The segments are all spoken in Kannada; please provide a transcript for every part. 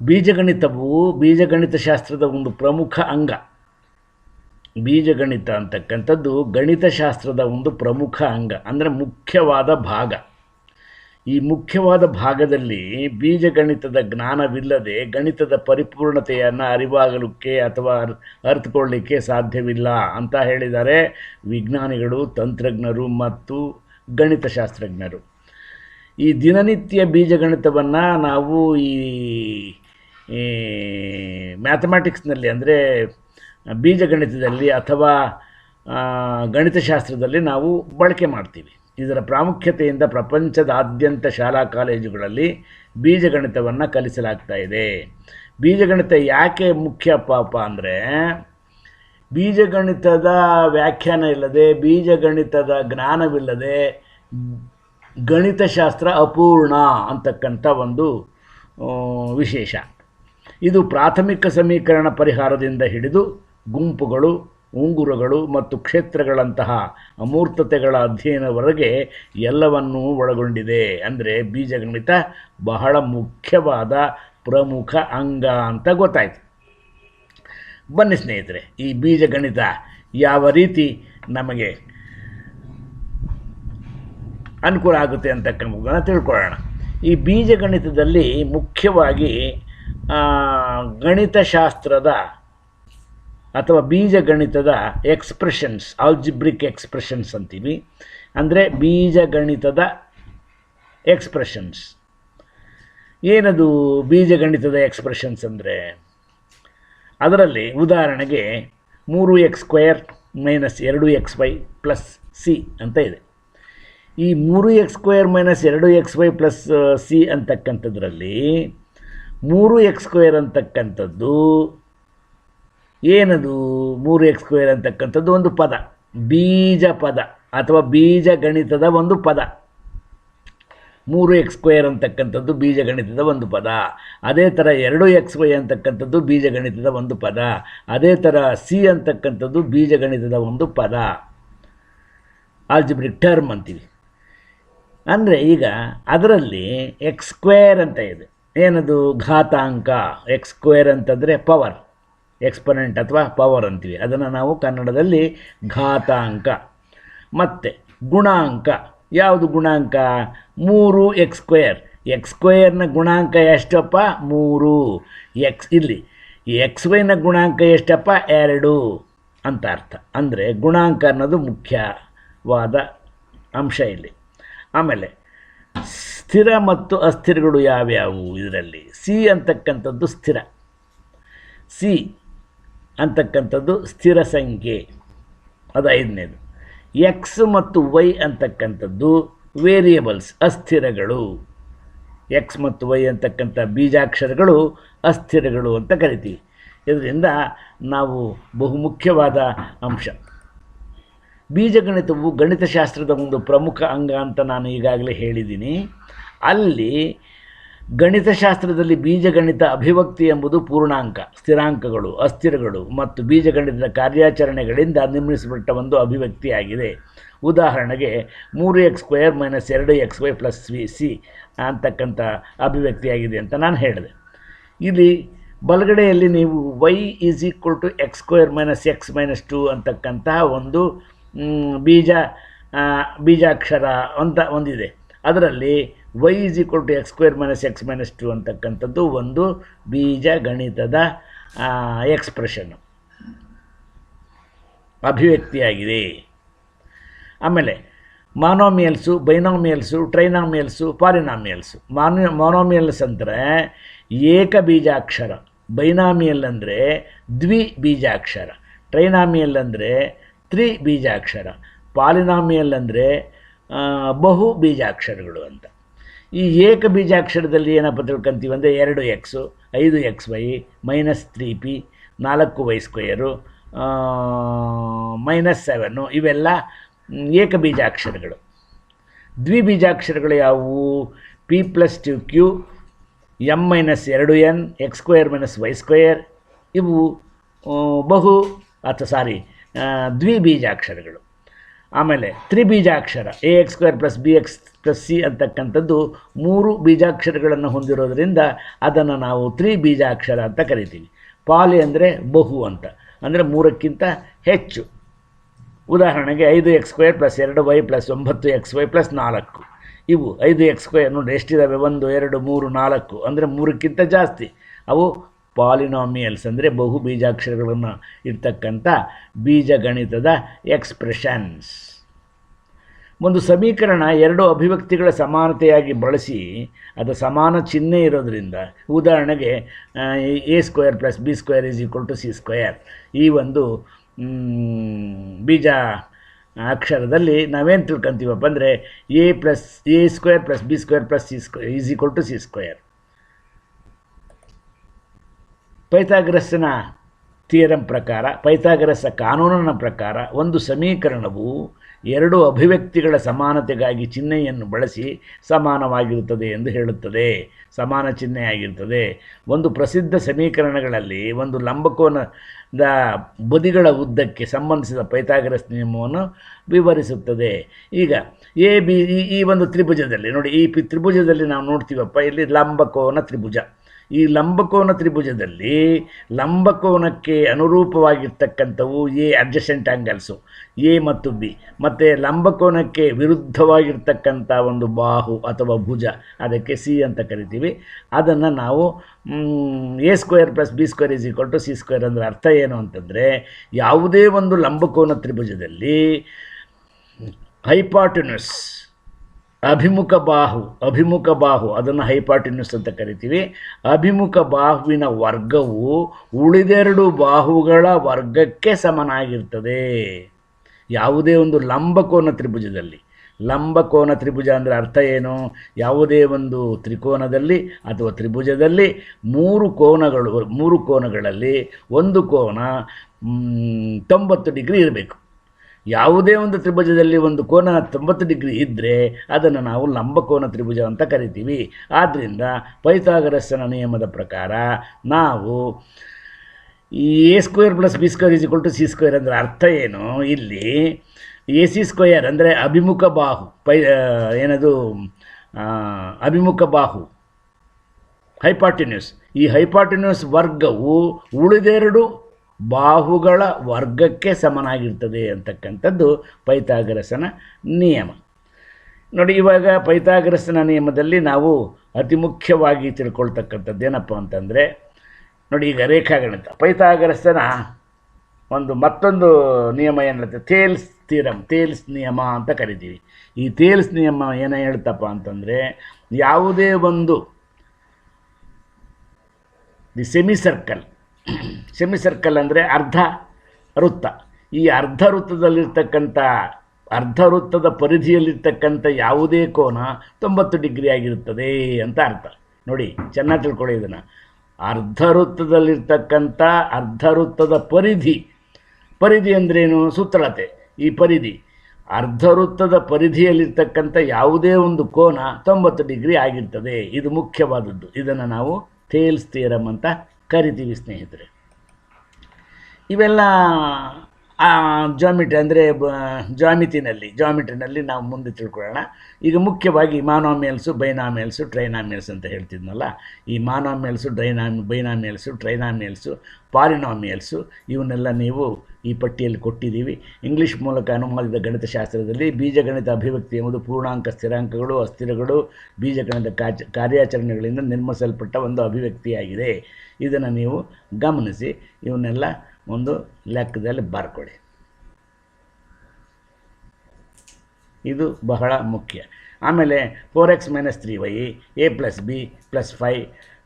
ಬೀಜಗಣಿತವು ಬೀಜಗಣಿತ ಶಾಸ್ತ್ರದ ಒಂದು ಪ್ರಮುಖ ಅಂಗ. ಬೀಜಗಣಿತ ಅಂತಕ್ಕಂಥದ್ದು ಗಣಿತಶಾಸ್ತ್ರದ ಒಂದು ಪ್ರಮುಖ ಅಂಗ, ಅಂದರೆ ಮುಖ್ಯವಾದ ಭಾಗ. ಈ ಮುಖ್ಯವಾದ ಭಾಗದಲ್ಲಿ ಬೀಜಗಣಿತದ ಜ್ಞಾನವಿಲ್ಲದೆ ಗಣಿತದ ಪರಿಪೂರ್ಣತೆಯನ್ನು ಅರಿವಾಗಲಿಕ್ಕೆ ಅಥವಾ ಅರ್ ಅರ್ಥಕೊಳ್ಳಿಕ್ಕೆ ಸಾಧ್ಯವಿಲ್ಲ ಅಂತ ಹೇಳಿದ್ದಾರೆ ವಿಜ್ಞಾನಿಗಳು, ತಂತ್ರಜ್ಞರು ಮತ್ತು ಗಣಿತಶಾಸ್ತ್ರಜ್ಞರು. ಈ ದಿನನಿತ್ಯ ಬೀಜಗಣಿತವನ್ನು ನಾವು ಈ ಈ ಮ್ಯಾಥಮೆಟಿಕ್ಸ್ನಲ್ಲಿ ಅಂದರೆ ಬೀಜಗಣಿತದಲ್ಲಿ ಅಥವಾ ಗಣಿತಶಾಸ್ತ್ರದಲ್ಲಿ ನಾವು ಬಳಕೆ ಮಾಡ್ತೀವಿ. ಇದರ ಪ್ರಾಮುಖ್ಯತೆಯಿಂದ ಪ್ರಪಂಚದಾದ್ಯಂತ ಶಾಲಾ ಕಾಲೇಜುಗಳಲ್ಲಿ ಬೀಜಗಣಿತವನ್ನು ಕಲಿಸಲಾಗ್ತಾ ಇದೆ. ಬೀಜಗಣಿತ ಯಾಕೆ ಮುಖ್ಯ ಪಾಪ ಅಂದರೆ, ಬೀಜಗಣಿತದ ವ್ಯಾಖ್ಯಾನ ಇಲ್ಲದೆ, ಬೀಜಗಣಿತದ ಜ್ಞಾನವಿಲ್ಲದೆ, ಗಣಿತಶಾಸ್ತ್ರ ಅಪೂರ್ಣ ಅಂತಕ್ಕಂಥ ಒಂದು ವಿಶೇಷ. ಇದು ಪ್ರಾಥಮಿಕ ಸಮೀಕರಣ ಪರಿಹಾರದಿಂದ ಹಿಡಿದು ಗುಂಪುಗಳು, ಉಂಗುರಗಳು ಮತ್ತು ಕ್ಷೇತ್ರಗಳಂತಹ ಅಮೂರ್ತತೆಗಳ ಅಧ್ಯಯನವರೆಗೆ ಎಲ್ಲವನ್ನೂ ಒಳಗೊಂಡಿದೆ. ಅಂದರೆ ಬೀಜಗಣಿತ ಬಹಳ ಮುಖ್ಯವಾದ ಪ್ರಮುಖ ಅಂಗ ಅಂತ ಗೊತ್ತಾಯಿತು. ಬನ್ನಿ ಸ್ನೇಹಿತರೆ, ಈ ಬೀಜಗಣಿತ ಯಾವ ರೀತಿ ನಮಗೆ ಅನುಕೂಲ ಆಗುತ್ತೆ ಅಂತಕ್ಕಂಥದ್ದನ್ನು ತಿಳ್ಕೊಳ್ಳೋಣ. ಈ ಬೀಜಗಣಿತದಲ್ಲಿ ಮುಖ್ಯವಾಗಿ ಗಣಿತಶಾಸ್ತ್ರದ ಅಥವಾ ಬೀಜಗಣಿತದ ಎಕ್ಸ್ಪ್ರೆಷನ್ಸ್ ಆಲ್ಜಿಬ್ರಿಕ್ ಎಕ್ಸ್ಪ್ರೆಷನ್ಸ್ ಅಂತೀವಿ. ಅಂದರೆ ಬೀಜಗಣಿತದ ಎಕ್ಸ್ಪ್ರೆಷನ್ಸ್ ಏನದು ಬೀಜಗಣಿತದ ಎಕ್ಸ್ಪ್ರೆಷನ್ಸ್ ಅಂದರೆ? ಅದರಲ್ಲಿ ಉದಾಹರಣೆಗೆ ಮೂರು ಎಕ್ಸ್ ಸ್ಕ್ವೇರ್ ಮೈನಸ್ ಎರಡು ಎಕ್ಸ್ ವೈ ಪ್ಲಸ್ ಸಿ ಅಂತ ಇದೆ. ಈ ಮೂರು ಎಕ್ಸ್ ಸ್ಕ್ವೇರ್ ಮೈನಸ್ ಎರಡು ಎಕ್ಸ್ ವೈ ಪ್ಲಸ್ ಸಿ ಅಂತಕ್ಕಂಥದ್ರಲ್ಲಿ ಮೂರು ಎಕ್ಸ್ ಸ್ಕ್ವೇರ್ ಅಂತಕ್ಕಂಥದ್ದು ಏನದು? ಮೂರು ಎಕ್ಸ್ ಸ್ಕ್ವೇರ್ ಅಂತಕ್ಕಂಥದ್ದು ಒಂದು ಪದ. ಬೀಜ ಪದ ಅಥವಾ ಬೀಜ ಗಣಿತದ ಒಂದು ಪದ. ಮೂರು ಎಕ್ಸ್ ಸ್ಕ್ವೇರ್ ಅಂತಕ್ಕಂಥದ್ದು ಬೀಜಗಣಿತದ ಒಂದು ಪದ. ಅದೇ ಥರ ಎರಡು ಎಕ್ಸ್ ವೈ ಅಂತಕ್ಕಂಥದ್ದು ಬೀಜಗಣಿತದ ಒಂದು ಪದ. ಅದೇ ಥರ ಸಿ ಅಂತಕ್ಕಂಥದ್ದು ಬೀಜಗಣಿತದ ಒಂದು ಪದ. ಆಲ್ಜಿಬ್ರಿಕ್ ಟರ್ಮ್ ಅಂತೀವಿ. ಅಂದರೆ ಈಗ ಅದರಲ್ಲಿ ಎಕ್ಸ್ ಸ್ಕ್ವೇರ್ ಅಂತ ಇದೆ. ಏನದು ಘಾತಾಂಕ? ಎಕ್ಸ್ ಸ್ಕ್ವೇರ್ ಅಂತಂದರೆ ಪವರ್ ಎಕ್ಸ್ಪನೆಂಟ್ ಅಥವಾ ಪವರ್ ಅಂತೀವಿ. ಅದನ್ನು ನಾವು ಕನ್ನಡದಲ್ಲಿ ಘಾತಾಂಕ. ಮತ್ತು ಗುಣಾಂಕ. ಯಾವುದು ಗುಣಾಂಕ? ಮೂರು ಎಕ್ಸ್ ಸ್ಕ್ವೇರ್ ಎಕ್ಸ್ ಸ್ಕ್ವೇರ್ನ ಗುಣಾಂಕ ಎಷ್ಟಪ್ಪ? ಮೂರು. ಎಕ್ಸ್ ಇಲ್ಲಿ ಎಕ್ಸ್ ವೈನ ಗುಣಾಂಕ ಎಷ್ಟಪ್ಪ? ಎರಡು ಅಂತ ಅರ್ಥ. ಅಂದರೆ ಗುಣಾಂಕ ಅನ್ನೋದು ಮುಖ್ಯವಾದ ಅಂಶ ಇಲ್ಲಿ. ಆಮೇಲೆ ಸ್ಥಿರ ಮತ್ತು ಅಸ್ಥಿರಗಳು ಯಾವ್ಯಾವು ಇದರಲ್ಲಿ? ಸಿ ಅಂತಕ್ಕಂಥದ್ದು ಸ್ಥಿರ. ಸಿ ಅಂತಕ್ಕಂಥದ್ದು ಸ್ಥಿರ ಸಂಖ್ಯೆ. ಅದು ಐದನೇದು ಎಕ್ಸ್ ಮತ್ತು ವೈ ಅಂತಕ್ಕಂಥದ್ದು ವೇರಿಯಬಲ್ಸ್ ಅಸ್ಥಿರಗಳು. ಎಕ್ಸ್ ಮತ್ತು ವೈ ಅಂತಕ್ಕಂಥ ಬೀಜಾಕ್ಷರಗಳು ಅಸ್ಥಿರಗಳು ಅಂತ ಕರಿತೀವಿ. ಇದರಿಂದ ನಾವು ಬಹುಮುಖ್ಯವಾದ ಅಂಶ. ಬೀಜಗಣಿತವು ಗಣಿತಶಾಸ್ತ್ರದ ಒಂದು ಪ್ರಮುಖ ಅಂಗ ಅಂತ ನಾನು ಈಗಾಗಲೇ ಹೇಳಿದ್ದೀನಿ. ಅಲ್ಲಿ ಗಣಿತಶಾಸ್ತ್ರದಲ್ಲಿ ಬೀಜಗಣಿತ ಅಭಿವ್ಯಕ್ತಿ ಎಂಬುದು ಪೂರ್ಣಾಂಕ, ಸ್ಥಿರಾಂಕಗಳು, ಅಸ್ಥಿರಗಳು ಮತ್ತು ಬೀಜಗಣಿತದ ಕಾರ್ಯಾಚರಣೆಗಳಿಂದ ನಿರ್ಮಿಸಲ್ಪಟ್ಟ ಒಂದು ಅಭಿವ್ಯಕ್ತಿಯಾಗಿದೆ. ಉದಾಹರಣೆಗೆ ಮೂರು ಎಕ್ಸ್ ಸ್ಕ್ವೇರ್ ಮೈನಸ್ ಎರಡು X Y plus V C ಅಂತಕ್ಕಂಥ ಅಭಿವ್ಯಕ್ತಿಯಾಗಿದೆ ಅಂತ ನಾನು ಹೇಳಿದೆ. ಇಲ್ಲಿ ಬಲಗಡೆಯಲ್ಲಿ ನೀವು Y is equal to X square minus X minus two ಅಂತಕ್ಕಂತಹ ಒಂದು ಬೀಜ ಬೀಜಾಕ್ಷರ ಅಂತ ಒಂದಿದೆ. ಅದರಲ್ಲಿ Y is equal to X square minus X minus two ಅಂತಕ್ಕಂಥದ್ದು ಒಂದು ಬೀಜ ಗಣಿತದ ಎಕ್ಸ್ಪ್ರೆಷನ್ನು ಅಭಿವ್ಯಕ್ತಿಯಾಗಿದೆ. ಆಮೇಲೆ ಮಾನೋಮಿಯಲ್ಸು ಬೈನೋಮಿಯಲ್ಸು ಟ್ರೈನಾಮಿಯಲ್ಸು ಪಾರಿನಾಮಿಯಲ್ಸು ಮಾನೋ ಮಾನೋಮಿಯಲ್ಸ್ ಅಂದರೆ ಏಕ ಬೀಜಾಕ್ಷರ ಬೈನಾಮಿಯಲ್ ಅಂದರೆ ದ್ವಿ ಬೀಜಾಕ್ಷರ ಟ್ರೈನಾಮಿಯಲ್ ಅಂದರೆ ತ್ರಿ ಬೀಜಾಕ್ಷರ ಪಾಲಿನಾಮಿಯಲ್ ಅಂದರೆ ಬಹು ಬೀಜಾಕ್ಷರಗಳು ಅಂತ. ಈ ಏಕ ಬೀಜಾಕ್ಷರದಲ್ಲಿ ಏನಪ್ಪ ತಿಳ್ಕೊಂತೀವಿ ಅಂದರೆ ಎರಡು ಎಕ್ಸು ಐದು X Y minus three P ನಾಲ್ಕು ವೈ ಸ್ಕ್ವೇರು ಮೈನಸ್ ಸೆವೆನ್ನು ಇವೆಲ್ಲ ಏಕ ಬೀಜಾಕ್ಷರಗಳು. ದ್ವಿಬೀಜಾಕ್ಷರಗಳು ಯಾವುವು? P plus two Q M minus ಎರಡು N X square minus Y square ಇವು ಬಹು, ಅಥವಾ ಸಾರಿ ದ್ವಿಬೀಜಾಕ್ಷರಗಳು. ಆಮೇಲೆ ತ್ರಿಬೀಜಾಕ್ಷರ, A X square plus B X plus C ಅಂತಕ್ಕಂಥದ್ದು ಮೂರು ಬೀಜಾಕ್ಷರಗಳನ್ನು ಹೊಂದಿರೋದರಿಂದ ಅದನ್ನು ನಾವು ತ್ರಿಬೀಜಾಕ್ಷರ ಅಂತ ಕರಿತೀವಿ. ಪಾಲಿ ಅಂದರೆ ಬಹು ಅಂತ. ಅಂದರೆ ಮೂರಕ್ಕಿಂತ ಹೆಚ್ಚು. ಉದಾಹರಣೆಗೆ ಐದು ಎಕ್ಸ್ ಸ್ಕ್ವೇರ್ ಪ್ಲಸ್ ಎರಡು ವೈ ಪ್ಲಸ್ ಒಂಬತ್ತು ಎಕ್ಸ್ ವೈ ಪ್ಲಸ್ ನಾಲ್ಕು. ಇವು ಐದು ಎಕ್ಸ್ ಸ್ಕ್ವೇರ್ ನೋಡಿ ಎಷ್ಟಿದ್ದಾವೆ ಒಂದು, ಎರಡು, ಮೂರು, ನಾಲ್ಕು. ಅಂದರೆ ಮೂರಕ್ಕಿಂತ ಜಾಸ್ತಿ. ಅವು ಪಾಲಿನಾಮಿಯಲ್ಸ್ ಅಂದರೆ ಬಹು ಬೀಜಾಕ್ಷರಗಳನ್ನು ಇರ್ತಕ್ಕಂಥ ಬೀಜಗಣಿತದ ಎಕ್ಸ್ಪ್ರೆಷನ್ಸ್. ಒಂದು ಸಮೀಕರಣ ಎರಡು ಅಭಿವ್ಯಕ್ತಿಗಳ ಸಮಾನತೆಯಾಗಿ ಬಳಸಿ ಅದು ಸಮಾನ ಚಿಹ್ನೆ ಇರೋದರಿಂದ ಉದಾಹರಣೆಗೆ A square plus B square is equal to C square. ಈ ಒಂದು ಬೀಜ ಅಕ್ಷರದಲ್ಲಿ ನಾವೇನು ತಿಳ್ಕೊಂತೀವಪ್ಪ ಅಂದರೆ A plus A square plus B square plus C square is equal to C square. ಪೈಥಾಗರಸ್ಸನ theorem ಪ್ರಕಾರ, ಪೈಥಾಗರಸ್ಸ ಕಾನೂನಿನ ಪ್ರಕಾರ ಒಂದು ಸಮೀಕರಣವು ಎರಡು ಅಭಿವ್ಯಕ್ತಿಗಳ ಸಮಾನತೆಗಾಗಿ ಚಿಹ್ನೆಯನ್ನು ಬಳಸಿ ಸಮಾನವಾಗಿರುತ್ತದೆ ಎಂದು ಹೇಳುತ್ತದೆ. ಸಮಾನ ಚಿಹ್ನೆಯಾಗಿರುತ್ತದೆ ಒಂದು ಪ್ರಸಿದ್ಧ ಸಮೀಕರಣಗಳಲ್ಲಿ ಒಂದು ಲಂಬಕೋನದ ಬದಿಗಳ ಉದ್ದಕ್ಕೆ ಸಂಬಂಧಿಸಿದ ಪೈಥಾಗರಸ್ ನಿಯಮವನ್ನು ವಿವರಿಸುತ್ತದೆ. ಈಗ ಎ, ಬಿ, ಈ ಒಂದು ತ್ರಿಭುಜದಲ್ಲಿ ನೋಡಿ, ಈ ತ್ರಿಭುಜದಲ್ಲಿ ನಾವು ನೋಡ್ತೀವಪ್ಪ, ಇಲ್ಲಿ ಲಂಬಕೋನ ತ್ರಿಭುಜ. ಈ ಲಂಬಕೋನ ತ್ರಿಭುಜದಲ್ಲಿ ಲಂಬಕೋನಕ್ಕೆ ಅನುರೂಪವಾಗಿರ್ತಕ್ಕಂಥವು ಎ ಅಡ್ಜಸೆಂಟ್ ಆ್ಯಂಗಲ್ಸು ಎ ಮತ್ತು ಬಿ. ಮತ್ತು ಲಂಬಕೋನಕ್ಕೆ ವಿರುದ್ಧವಾಗಿರ್ತಕ್ಕಂಥ ಒಂದು ಬಾಹು ಅಥವಾ ಭುಜ, ಅದಕ್ಕೆ ಸಿ ಅಂತ ಕರಿತೀವಿ. ಅದನ್ನು ನಾವು A square plus B square is equal to C square ಅಂದರೆ ಅರ್ಥ ಏನು ಅಂತಂದರೆ ಯಾವುದೇ ಒಂದು ಲಂಬಕೋನ ತ್ರಿಭುಜದಲ್ಲಿ ಹೈಪಾಟನಸ್ ಅಭಿಮುಖ ಬಾಹು ಅಭಿಮುಖ ಬಾಹು, ಅದನ್ನು ಹೈಪಾಟಿನ್ಯೂಸ್ ಅಂತ ಕರಿತೀವಿ. ಅಭಿಮುಖ ಬಾಹುವಿನ ವರ್ಗವು ಉಳಿದೆರಡು ಬಾಹುಗಳ ವರ್ಗಕ್ಕೆ ಸಮನಾಗಿರ್ತದೆ. ಯಾವುದೇ ಒಂದು ಲಂಬಕೋನ ತ್ರಿಭುಜದಲ್ಲಿ. ಲಂಬಕೋನ ತ್ರಿಭುಜ ಅಂದರೆ ಅರ್ಥ ಏನು? ಯಾವುದೇ ಒಂದು ತ್ರಿಕೋನದಲ್ಲಿ ಅಥವಾ ತ್ರಿಭುಜದಲ್ಲಿ ಮೂರು ಕೋನಗಳು, ಮೂರು ಕೋನಗಳಲ್ಲಿ ಒಂದು ಕೋನ ತೊಂಬತ್ತು ಡಿಗ್ರಿ ಇರಬೇಕು. ಯಾವುದೇ ಒಂದು ತ್ರಿಭುಜದಲ್ಲಿ ಒಂದು ಕೋನ ತೊಂಬತ್ತು ಡಿಗ್ರಿ ಇದ್ದರೆ ಅದನ್ನು ನಾವು ಲಂಬಕೋನ ತ್ರಿಭುಜ ಅಂತ ಕರಿತೀವಿ. ಆದ್ದರಿಂದ ಪೈಥಾಗರಸ್ಸನ ನಿಯಮದ ಪ್ರಕಾರ ನಾವು ಈ A square plus B square is equal to C square ಅಂದರೆ ಅರ್ಥ ಏನು? ಇಲ್ಲಿ ಎ ಸಿ ಸ್ಕ್ವೇರ್ ಅಂದರೆ ಅಭಿಮುಖ ಬಾಹು. ಪೈ ಏನದು? ಅಭಿಮುಖ ಬಾಹು. ಹೈಪಾಟಿನ್ಯೂಸ್ ಈ ಹೈಪಾಟಿನ್ಯೂಸ್ ವರ್ಗವು ಉಳಿದೆರಡು ಬಾಹುಗಳ ವರ್ಗಕ್ಕೆ ಸಮನಾಗಿರ್ತದೆ ಅಂತಕ್ಕಂಥದ್ದು ಪೈಥಾಗರಸನ ನಿಯಮ. ನೋಡಿ, ಇವಾಗ ಪೈಥಾಗರಸನ ನಿಯಮದಲ್ಲಿ ನಾವು ಅತಿ ಮುಖ್ಯವಾಗಿ ತಿಳ್ಕೊಳ್ತಕ್ಕಂಥದ್ದು ಏನಪ್ಪ ಅಂತಂದರೆ, ನೋಡಿ, ಈಗ ರೇಖಾಗಣಿತ. ಪೈಥಾಗರಸನ ಒಂದು ಮತ್ತೊಂದು ನಿಯಮ ಏನಿರುತ್ತೆ ತೇಲ್ಸ್ ಥಿಯರಮ್ ತೇಲ್ಸ್ ನಿಯಮ ಅಂತ ಕರಿತೀವಿ. ಈ ತೇಲ್ಸ್ ನಿಯಮ ಏನು ಹೇಳ್ತಪ್ಪ ಅಂತಂದರೆ, ಯಾವುದೇ ಒಂದು, the semi circle semi circle ಅಂದರೆ ಅರ್ಧ ವೃತ್ತ. ಈ ಅರ್ಧ ವೃತ್ತದಲ್ಲಿರ್ತಕ್ಕಂಥ, ಅರ್ಧ ವೃತ್ತದ ಪರಿಧಿಯಲ್ಲಿರ್ತಕ್ಕಂಥ ಯಾವುದೇ ಕೋನ ತೊಂಬತ್ತು ಡಿಗ್ರಿ ಆಗಿರುತ್ತದೆ ಅಂತ ಅರ್ಥ. ನೋಡಿ, ಚೆನ್ನಾಗಿ ತಿಳ್ಕೊಳ್ಳಿ ಇದನ್ನು. ಅರ್ಧ ವೃತ್ತದಲ್ಲಿರ್ತಕ್ಕಂಥ, ಅರ್ಧ ವೃತ್ತದ ಪರಿಧಿ. ಪರಿಧಿ ಅಂದ್ರೇನು? ಸುತ್ತಳತೆ. ಈ ಪರಿಧಿ. ಅರ್ಧ ವೃತ್ತದ ಪರಿಧಿಯಲ್ಲಿರ್ತಕ್ಕಂಥ ಯಾವುದೇ ಒಂದು ಕೋನ ತೊಂಬತ್ತು ಡಿಗ್ರಿ ಆಗಿರ್ತದೆ. ಇದು ಮುಖ್ಯವಾದದ್ದು. ಇದನ್ನು ನಾವು ಥೇಲ್ಸ್ ಥಿಯರಮ್ ಅಂತ ಕರಿತೀವಿ ಸ್ನೇಹಿತರೆ. ಇವೆಲ್ಲ ಜಾಮಿಟ್ರಿ ಅಂದರೆ ಜಾಮಿತಿನಲ್ಲಿ ಜಾಮಿಟ್ರಿನಲ್ಲಿ ನಾವು ಮುಂದೆ ತಿಳ್ಕೊಳ್ಳೋಣ. ಈಗ ಮುಖ್ಯವಾಗಿ ಮಾನೋಮೇಲ್ಸು ಬೈನಾಮೇಲ್ಸು ಟ್ರೈನಾಮಿಯಲ್ಸ್ ಅಂತ ಹೇಳ್ತಿದ್ನಲ್ಲ, ಈ ಮಾನೋಮಿಯಲ್ಸು ಡ್ರೈನಾಮ್ ಬೈನಾಮೇಲ್ಸು ಟ್ರೈನಾಮೇಲ್ಸು ಪಾಲಿನಾಮಿಯಲ್ಸು ಇವನ್ನೆಲ್ಲ ನೀವು ಈ ಪಟ್ಟಿಯಲ್ಲಿ ಕೊಟ್ಟಿದ್ದೀವಿ. ಇಂಗ್ಲೀಷ್ ಮೂಲಕ ಅನುವಾದಿತ ಗಣಿತಶಾಸ್ತ್ರದಲ್ಲಿ ಬೀಜಗಣಿತ ಅಭಿವ್ಯಕ್ತಿ ಎಂಬುದು ಪೂರ್ಣಾಂಕ ಸ್ಥಿರಾಂಕಗಳು, ಅಸ್ಥಿರಗಳು, ಬೀಜಗಣಿತ ಕಾಚ ಕಾರ್ಯಾಚರಣೆಗಳಿಂದ ನಿರ್ಮಿಸಲ್ಪಟ್ಟ ಒಂದು ಅಭಿವ್ಯಕ್ತಿಯಾಗಿದೆ. ಇದನ್ನು ನೀವು ಗಮನಿಸಿ, ಇವನ್ನೆಲ್ಲ ಒಂದು ಲೆಕ್ಕದಲ್ಲಿ ಬಾರ್ಕೊಳ್ಳಿ. ಇದು ಬಹಳ ಮುಖ್ಯ. ಆಮೇಲೆ four X minus three Y A plus B plus five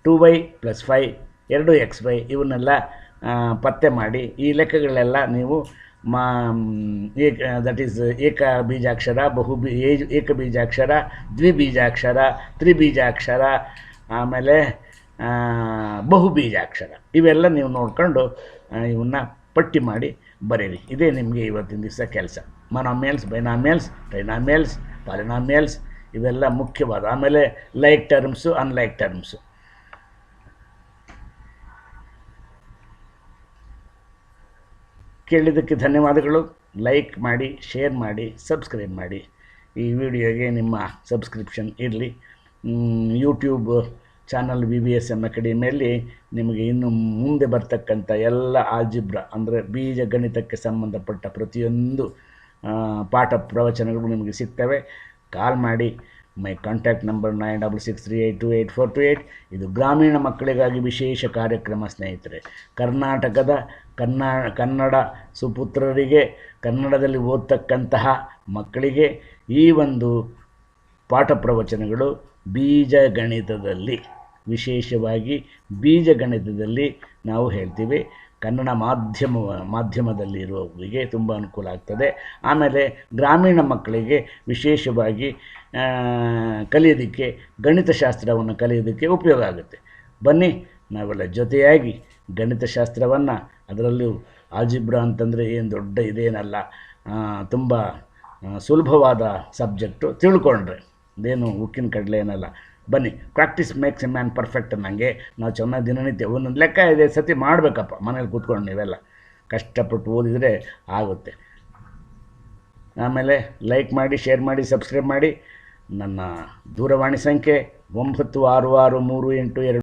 two Y plus five ಎರಡು ಎಕ್ಸ್ ವೈ ಇವನ್ನೆಲ್ಲ ಪತ್ತೆ ಮಾಡಿ. ಈ ಲೆಕ್ಕಗಳೆಲ್ಲ ನೀವು ಮಾ ಏಕ ದಟ್ ಈಸ್ ಏಕ ಬೀಜಾಕ್ಷರ, ಬಹು ಬೀ ಏಕ ಬೀಜಾಕ್ಷರ ದ್ವಿಬೀಜಾಕ್ಷರ ತ್ರಿಬೀಜಾಕ್ಷರ, ಆಮೇಲೆ ಬಹು ಬೀಜಾಕ್ಷರ. ಇವೆಲ್ಲ ನೀವು ನೋಡ್ಕೊಂಡು ಇವನ್ನ ಪಟ್ಟಿ ಮಾಡಿ ಬರೀರಿ. ಇದೇ ನಿಮಗೆ ಇವತ್ತಿನ ದಿವಸ ಕೆಲಸ. ಮನಾಮೇಲ್ಸ್ ಬೈನಾಮೇಲ್ಸ್ ಟ್ರೈನಾಮೇಲ್ಸ್ ಪಾಲಿನಾಮೇಲ್ಸ್ ಇವೆಲ್ಲ ಮುಖ್ಯವಾದ. ಆಮೇಲೆ ಲೈಕ್ ಟರ್ಮ್ಸು ಅನ್ಲೈಕ್ ಟರ್ಮ್ಸು ಕೇಳಿದ್ದಕ್ಕೆ ಧನ್ಯವಾದಗಳು. ಲೈಕ್ ಮಾಡಿ ಶೇರ್ ಮಾಡಿ ಸಬ್ಸ್ಕ್ರೈಬ್ ಮಾಡಿ. ಈ ವಿಡಿಯೋಗೆ ನಿಮ್ಮ ಸಬ್ಸ್ಕ್ರಿಪ್ಷನ್ ಇರಲಿ. YouTube channel V B S M ಅಕಾಡೆಮಿಯಲ್ಲಿ ನಿಮಗೆ ಇನ್ನು ಮುಂದೆ ಬರ್ತಕ್ಕಂಥ ಎಲ್ಲ ಆಜಿಬ್ರ ಅಂದರೆ ಬೀಜ ಗಣಿತಕ್ಕೆ ಸಂಬಂಧಪಟ್ಟ ಪ್ರತಿಯೊಂದು ಪಾಠ ಪ್ರವಚನಗಳು ನಿಮಗೆ ಸಿಗ್ತವೆ. ಕಾಲ್ ಮಾಡಿ. My contact number nine double six three eight two eight four two eight ಇದು ಗ್ರಾಮೀಣ ಮಕ್ಕಳಿಗಾಗಿ ವಿಶೇಷ ಕಾರ್ಯಕ್ರಮ, ಸ್ನೇಹಿತರೆ. ಕರ್ನಾಟಕದ ಕನ್ನಡ ಕನ್ನಡ ಸುಪುತ್ರರಿಗೆ, ಕನ್ನಡದಲ್ಲಿ ಓದ್ತಕ್ಕಂತಹ ಮಕ್ಕಳಿಗೆ ಈ ಒಂದು ಪಾಠ ಪ್ರವಚನಗಳು ಬೀಜಗಣಿತದಲ್ಲಿ, ವಿಶೇಷವಾಗಿ ಬೀಜಗಣಿತದಲ್ಲಿ ನಾವು ಹೇಳ್ತೀವಿ. ಕನ್ನಡ ಮಾಧ್ಯಮ ಮಾಧ್ಯಮದಲ್ಲಿ ಇರುವವರಿಗೆ ತುಂಬ ಅನುಕೂಲ ಆಗ್ತದೆ. ಆಮೇಲೆ ಗ್ರಾಮೀಣ ಮಕ್ಕಳಿಗೆ ವಿಶೇಷವಾಗಿ ಕಲಿಯೋದಕ್ಕೆ, ಗಣಿತಶಾಸ್ತ್ರವನ್ನು ಕಲಿಯೋದಕ್ಕೆ ಉಪಯೋಗ ಆಗುತ್ತೆ. ಬನ್ನಿ, ನಾವೆಲ್ಲ ಜೊತೆಯಾಗಿ ಗಣಿತಶಾಸ್ತ್ರವನ್ನು, ಅದರಲ್ಲೂ ಆಲ್ಜಿಬ್ರಾ ಅಂತಂದರೆ ಏನು ದೊಡ್ಡ ಇದೇನಲ್ಲ ತುಂಬ ಸುಲಭವಾದ ಸಬ್ಜೆಕ್ಟು ತಿಳ್ಕೊಂಡ್ರೆ. ಅದೇನು ಉಕ್ಕಿನ ಕಡಲೆ ಏನಲ್ಲ. ಬನ್ನಿ practice makes a man perfect ಅನ್ನಂಗೆ ನಾವು ಚೆನ್ನಾಗಿ ದಿನನಿತ್ಯ ಒಂದೊಂದು ಲೆಕ್ಕ ಇದೆ, ಸತಿ ಮಾಡಬೇಕಪ್ಪ, ಮನೇಲಿ ಕೂತ್ಕೊಂಡು ನೀವೆಲ್ಲ. ಕಷ್ಟಪಟ್ಟು ಓದಿದರೆ ಆಗುತ್ತೆ. ಆಮೇಲೆ ಲೈಕ್ ಮಾಡಿ ಶೇರ್ ಮಾಡಿ ಸಬ್ಸ್ಕ್ರೈಬ್ ಮಾಡಿ. ನನ್ನ ದೂರವಾಣಿ ಸಂಖ್ಯೆ ಒಂಬತ್ತು ಆರು ಆರು ಮೂರು ಎಂಟು ಎರಡು